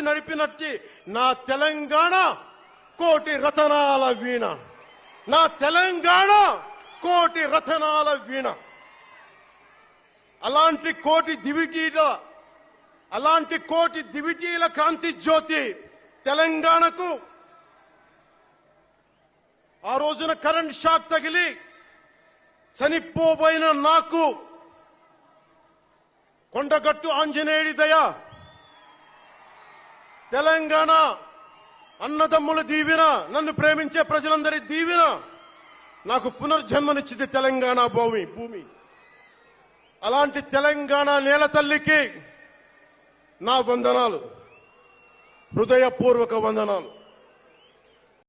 నడిపినట్టి నా తెలంగాణ కోటి రతనాల వీణ. నా తెలంగాణ కోటి రతనాల వీణ. అలాంటి కోటి దివిటీల అలాంటి కోటి దివిటీల కాంతి జ్యోతి తెలంగాణకు. ఆ రోజున కరెంట్ షాక్ తగిలి చనిపోబోయిన నాకు కొండగట్టు ఆంజనేయుడి దయ తెలంగాణ అన్నదమ్ముల దీవెన నన్ను ప్రేమించే ప్రజలందరి దీవెన. నాకు పునర్జన్మనిచ్చింది తెలంగాణ భూమి భూమి. అలాంటి తెలంగాణ నేల తల్లికి నా వందనాలు. హృదయపూర్వక వందనాలు.